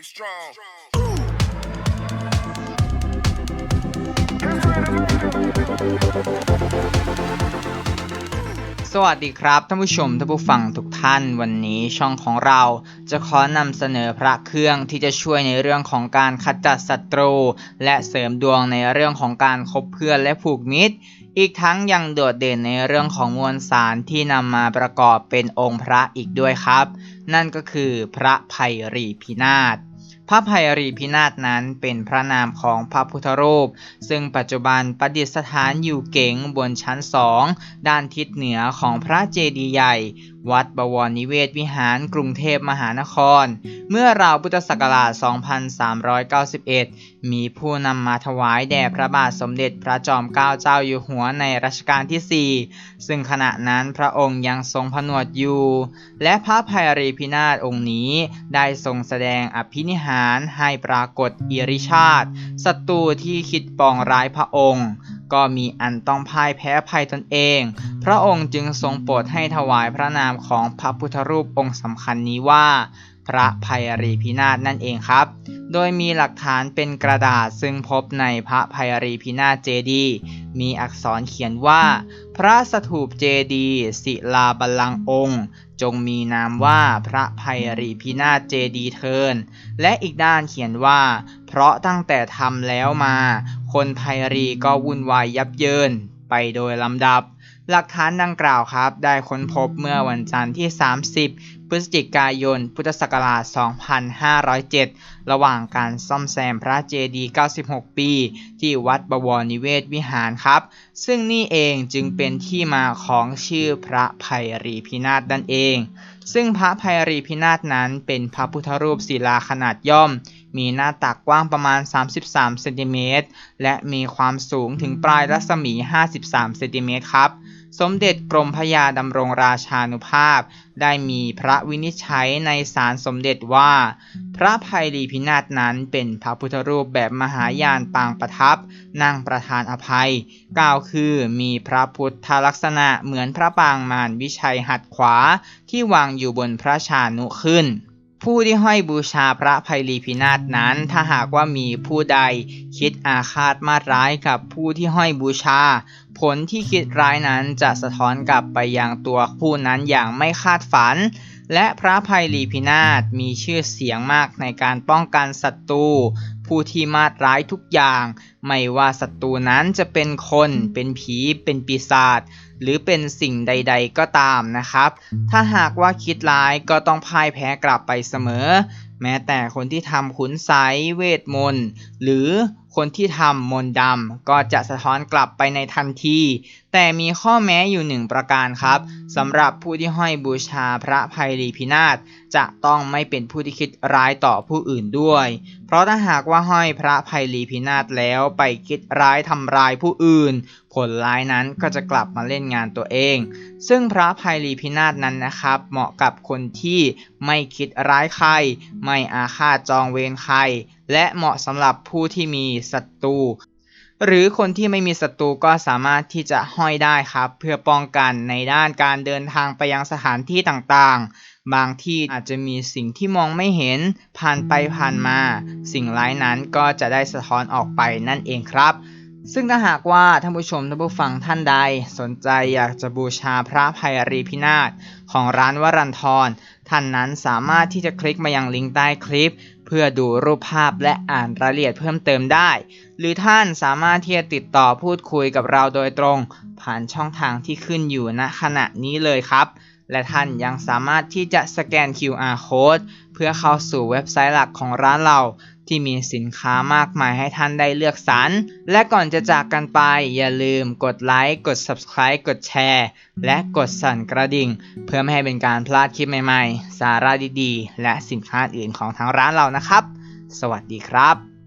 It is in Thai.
You strong. สวัสดีครับท่านผู้ชมท่านผู้ฟังทุกท่านวันนี้ช่องของเราจะขอนำเสนอพระเครื่องที่จะช่วยในเรื่องของการขจัดศัตรู และเสริมดวงในเรื่องของการคบเพื่อนและผูกมิตร อีกทั้งยังโดดเด่นในเรื่องของมวลสารที่นำมาประกอบเป็นองค์พระอีกด้วยครับ นั่นก็คือพระไพรีพินาศ พระภัยรีพินาศนั้นเป็นพระนามของพระพุทธรูป ซึ่งปัจจุบันประดิษฐานอยู่เก๋งบนชั้นสองด้านทิศเหนือของพระเจดีย์ใหญ่ วัดบวรนิเวศวิหารกรุงเทพมหานคร เมื่อราวพุทธศักราช 2391มีผู้นำมาถวายแด่พระบาทสมเด็จพระจอมเกล้าเจ้าอยู่หัวในรัชกาลที่ 4 ซึ่งขณะนั้นพระองค์ยังทรงผนวดอยู่ และพระภัยรีพินาศองค์นี้ได้ทรงแสดงอภินิหารให้ปรากฏอิริชาติศัตรูที่คิดปองร้ายพระองค์ ก็มีอันต้องพ่ายแพ้ภัยตนเอง พระองค์จึงทรงโปรดให้ถวายพระนามของพระพุทธรูปองค์สำคัญนี้ว่า พระภัยรีพินาศนั่นเองครับ โดยมีหลักฐานเป็นกระดาษซึ่งพบในพระภัยรีพินาศเจดี มีอักษรเขียนว่า พระสถูปเจดี ศิลาบัลลังก์องค์ จงมีนามว่าพระภัยรีพินาศเจดีเทิน และอีกด้านเขียนว่า เพราะตั้งแต่ทำแล้วมา คนภัยรีก็วุ่นวายยับเยินไปโดยลำดับหลักฐานดังกล่าวครับ ได้ค้นพบเมื่อวันจันทร์ที่ 30 พฤศจิกายน พุทธศักราช 2507 ระหว่างการซ่อมแซมพระเจดีย์96 ปี ที่วัดบวรนิเวศวิหารครับ ซึ่งนี่เองจึงเป็นที่มาของชื่อพระภัยรีพินาศนั่นเอง ซึ่งพระภัยรีพินาศนั้นเป็นพระพุทธรูปศิลาขนาดย่อม มีหน้าตักกว้างประมาณ 33 เซนติเมตร และมีความสูงถึงปลายรัศมี 53 เซนติเมตรครับ สมเด็จกรมพระยาดำรงราชานุภาพ ได้มีพระวินิจฉัยในศาลสมเด็จว่า พระภัยรีพินาศนั้นเป็นพระพุทธรูปแบบมหายานปางประทับ นั่งประธานอภัย กล่าวคือมีพระพุทธลักษณะเหมือนพระปางมารวิชัยหัดขวาที่วางอยู่บนพระชานุขึ้น ผู้ที่ห้อยบูชาพระภัยรีพินาศนั้น ถ้าหากว่ามีผู้ใดคิดอาฆาตมาร้ายกับผู้ที่ห้อยบูชา ผลที่คิดร้ายนั้นจะสะท้อนกลับไปยังตัวผู้นั้นอย่างไม่คาดฝัน และพระภัยรีพินาศมีชื่อเสียงมากในการป้องกันศัตรู ผู้ที่มาตร้ายทุกอย่าง ไม่ว่าศัตรูนั้นจะเป็นคน เป็นผี เป็นปีศาจหรือเป็นสิ่งใด ๆ ก็ตามนะครับ ถ้าหากว่าคิดร้ายก็ต้องพ่ายแพ้กลับไปเสมอ แม้แต่คนที่ทำขุนไสยเวทมนต์หรือคนที่ทำมนต์ดำก็จะสะท้อนกลับไปในทันที แต่มีข้อแม้อยู่หนึ่งประการครับสำหรับผู้ที่ห้อยบูชาพระภัยรีพินาศจะต้องไม่เป็นผู้ที่คิดร้ายต่อผู้อื่นด้วย เพราะถ้าหากว่าห้อยพระภัยรีพินาศแล้วไปคิดร้ายทำร้ายผู้อื่น ผลร้ายนั้นก็จะกลับมาเล่นงานตัวเอง ซึ่งพระภัยรีพินาศนั้นนะครับ เหมาะกับคนที่ไม่คิดร้ายใคร ไม่อาฆาตจองเวรใคร และเหมาะสำหรับผู้ที่มีศัตรู หรือคนที่ไม่มีศัตรูก็สามารถที่จะห้อยได้ครับ เพื่อป้องกันในด้านการเดินทางไปยังสถานที่ต่างๆ บางที่อาจจะมีสิ่งที่มองไม่เห็นผ่านไปผ่านมา สิ่งร้ายนั้นก็จะได้สะท้อนออกไปนั่นเองครับ ซึ่งถ้าหากว่าท่านผู้ชมท่านผู้ฟังท่านใด สนใจอยากจะบูชาพระภัยรีพินาศของร้านวรันทรท่านนั้นสามารถที่จะคลิกมายังลิงก์ใต้คลิป พื่อดูรูปภาพและอ่านรายละเอียดเพิ่มเติมได้ หรือท่านสามารถที่จะติดต่อพูดคุยกับเราโดยตรง ผ่านช่องทางที่ขึ้นอยู่ณขณะนี้เลยครับ และท่านยังสามารถที่จะสแกน QR code พื่อเข้าสู่เว็บไซต์หลักของร้านเรา ที่มีสินค้ามากมายให้ท่านได้เลือกสรร และก่อนจะจากกันไป อย่าลืมกดไลค์ กด Subscribe กดแชร์ และกดสั่นกระดิ่ง เพื่อไม่ให้เป็นการพลาดคลิปใหม่ๆ สาระดีๆ และสินค้าอื่นของทางร้านเรานะครับ สวัสดีครับ